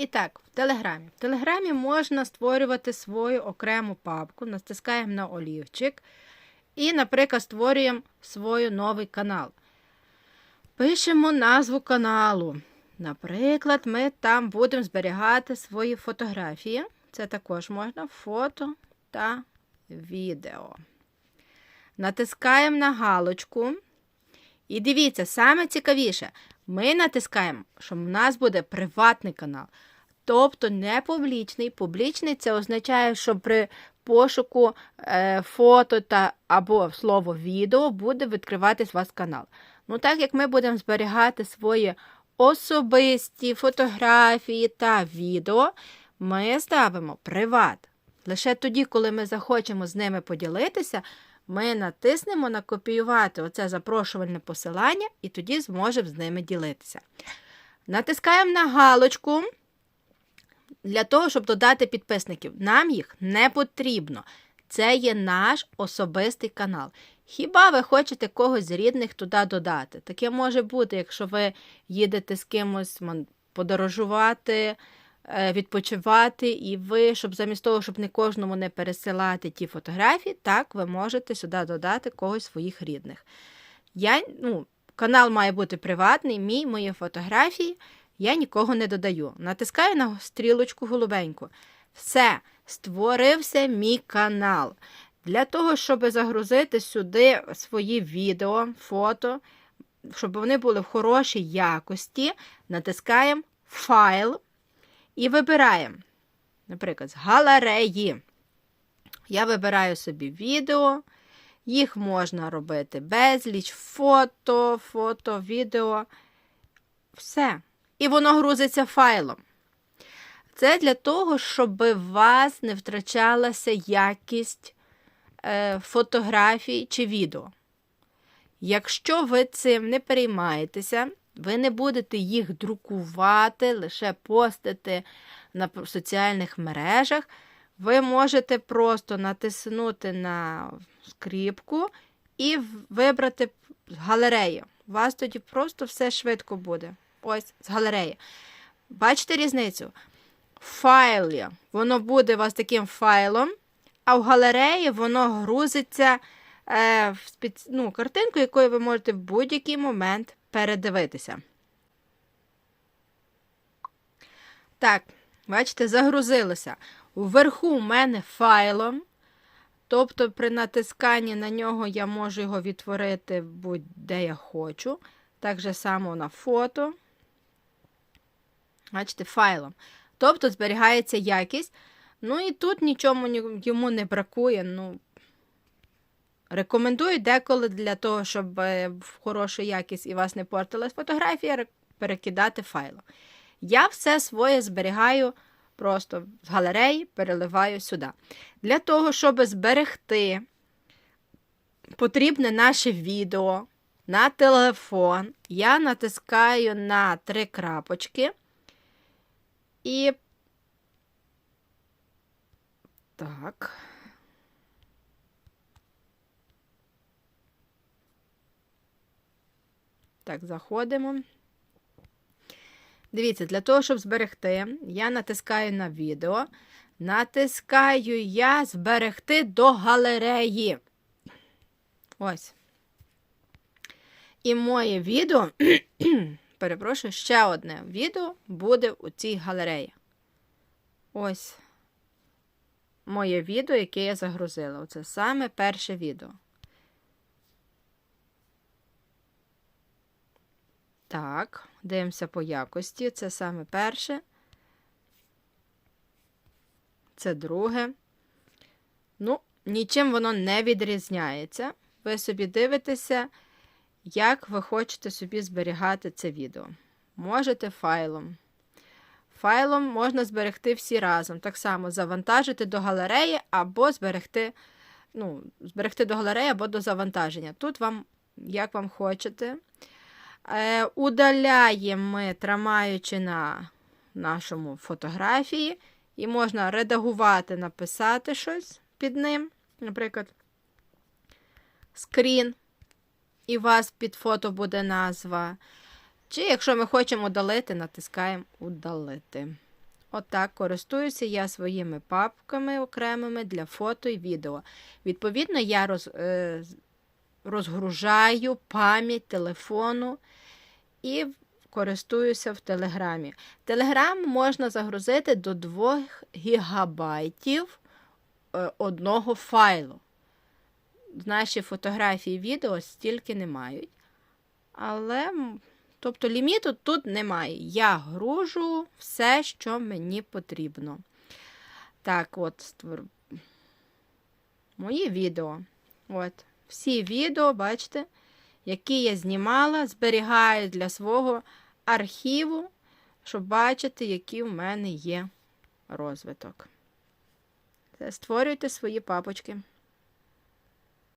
І так, в Телеграмі. В Телеграмі можна створювати свою окрему папку, натискаємо на олівчик і, наприклад, створюємо свій новий канал. Пишемо назву каналу. Наприклад, ми там будемо зберігати свої фотографії. Це також можна фото та відео. Натискаємо на галочку. І дивіться, саме цікавіше, ми натискаємо, що в нас буде приватний канал. Тобто не публічний. Публічний це означає, що при пошуку е, фото та або слово відео буде відкриватись вас канал. Ну, так як ми будемо зберігати свої особисті фотографії та відео, ми ставимо приват. Лише тоді, коли ми захочемо з ними поділитися, ми натиснемо на копіювати оце запрошувальне посилання і тоді зможемо з ними ділитися. Натискаємо на галочку для того, щоб додати підписників. Нам їх не потрібно. Це є наш особистий канал. Хіба ви хочете когось з рідних туди додати? Таке може бути, якщо ви їдете з кимось подорожувати, е, відпочивати, і ви, щоб замість того, щоб не кожному не пересилати ті фотографії, так ви можете сюди додати когось своїх рідних. Я, ну, Канал має бути приватний, мій, мої фотографії. Я нікого не додаю. Натискаю на стрілочку голубеньку. Все, створився мій канал. Для того, щоб загрузити сюди свої відео, фото, щоб вони були в хорошій якості, натискаємо файл і вибираємо, наприклад, з галереї. Я вибираю собі відео. Їх можна робити безліч, фото, фото, відео. Все. І воно грузиться файлом. Це для того, щоб у вас не втрачалася якість е, фотографій чи відео. Якщо ви цим не переймаєтеся, ви не будете їх друкувати, лише постити на соціальних мережах, ви можете просто натиснути на скріпку і вибрати з галереї. У вас тоді просто все швидко буде. Ось з галереї. Бачите різницю? В файлі воно буде у вас таким файлом, а в галереї воно грузиться е, в спец... ну, картинку, якою ви можете в будь-який момент передивитися. Так, бачите, загрузилося. Вверху у мене файлом. Тобто, при натисканні на нього я можу його відтворити будь-де я хочу. Так же само на фото. Бачите, файлом. Тобто зберігається якість. Ну і тут нічому йому не бракує. Ну, Рекомендую деколи для того, щоб в хорошу якість і вас не портилась фотографія, перекидати файлом. Я все своє зберігаю просто з галереї, переливаю сюди. Для того, щоб зберегти потрібне наше відео на телефон, я натискаю на три крапочки. І так. Так, заходимо. Дивіться, для того, щоб зберегти, я натискаю на відео. Натискаю я зберегти до галереї. Ось. І моє відео, перепрошую, ще одне відео буде у цій галереї. Ось моє відео, яке я загрузила. Оце саме перше відео. Так, дивимося по якості. Це саме перше. Це друге. Ну, нічим воно не відрізняється. Ви собі дивитеся, як ви хочете собі зберігати це відео. Можете файлом. Файлом можна зберегти всі разом. Так само завантажити до галереї або зберегти ну, зберегти до галереї або до завантаження. Тут вам, як вам хочете. Е, Удаляємо ми, тримаючи на нашому фотографії, і можна редагувати, написати щось під ним. Наприклад, скрін, і вас під фото буде назва. Чи, якщо ми хочемо удалити, натискаємо удалити. Отак користуюся я своїми папками окремими для фото і відео. Відповідно, я роз, е, розгружаю пам'ять телефону і користуюся в Телеграмі. Телеграм можна загрузити до 2 гігабайтів е, одного файлу. Наші фотографії і відео стільки не мають. Але, тобто, ліміту тут немає. Я гружу все, що мені потрібно. Так, от, мої відео. От, всі відео, бачите, які я знімала, зберігаю для свого архіву, щоб бачити, який в мене є розвиток. Створюйте свої папочки.